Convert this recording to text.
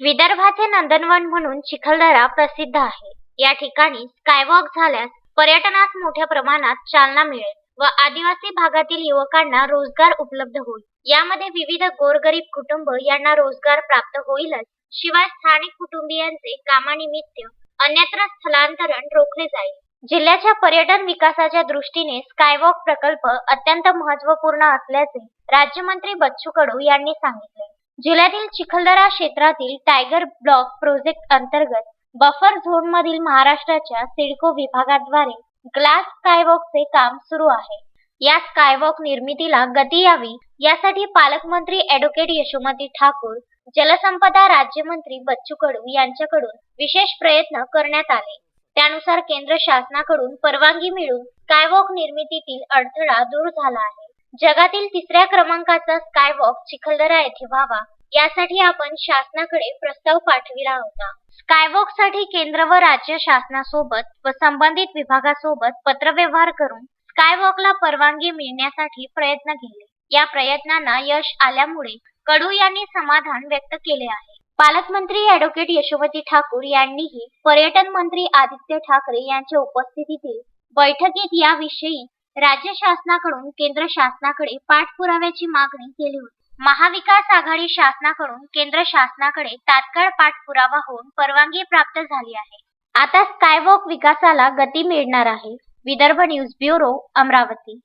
विदर्भाचे नंदनवन म्हणून चिखलदरा प्रसिद्ध आहे. या ठिकाणी स्कायवॉक झाल्यास पर्यटनास मोठ्या प्रमाणात चालना मिळेल व आदिवासी भागातील युवकांना रोजगार उपलब्ध होईल. यामध्ये विविध गोरगरीब कुटुंब यांना रोजगार प्राप्त होईलच. शिवाय स्थानिक कुटुंबियांचे कामानिमित्त अन्यत्र स्थलांतरण रोखले जाईल. जिल्ह्याच्या पर्यटन विकासाच्या दृष्टीने स्कायवॉक प्रकल्प अत्यंत महत्त्वपूर्ण असल्याचे राज्यमंत्री बच्चू कडू यांनी सांगितले. जिल्ह्यातील चिखलदरा क्षेत्रातील टायगर ब्लॉक प्रोजेक्ट अंतर्गत बफर झोन मधील महाराष्ट्राच्या सिडको विभागाद्वारे ग्लास स्कायवॉकचे काम सुरू आहे. या स्कायवॉक निर्मितीला गती यावी यासाठी पालकमंत्री ॲडव्होकेट यशोमती ठाकूर जलसंपदा राज्यमंत्री बच्चू कडू यांच्याकडून विशेष प्रयत्न करण्यात आले. त्यानुसार केंद्र शासनाकडून परवानगी मिळून स्कायवॉक निर्मितीतील अडथळा दूर झाला आहे. जगातील तिसऱ्या क्रमांकाचा स्कायवॉक चिखलदरा येथे व्हावा. यासाठी आपण शासनाकडे प्रस्ताव पाठविला होता. स्कायवॉकसाठी केंद्र व राज्य शासनासोबत व संबंधित विभागासोबत पत्रव्यवहार करून स्कायवॉकला परवानगी मिळण्यासाठी प्रयत्न केले. या प्रयत्नांना यश आल्यामुळे कडू यांनी समाधान व्यक्त केले आहे. पालकमंत्री ॲडव्होकेट यशोमती ठाकूर यांनीही पर्यटन मंत्री आदित्य ठाकरे यांच्या उपस्थितीतील बैठकीत याविषयी राज्य शासनाकडून केंद्र शासनाकडे पाठपुराव्याची मागणी केली होती. महाविकास आघाडी शासनाकडून केंद्र शासनाकडे तात्काळ पाठपुरावा होऊन परवानगी प्राप्त झाली आहे. आता स्कायवॉक विकासाला गती मिळणार आहे. Vidarbha news bureau Amravati.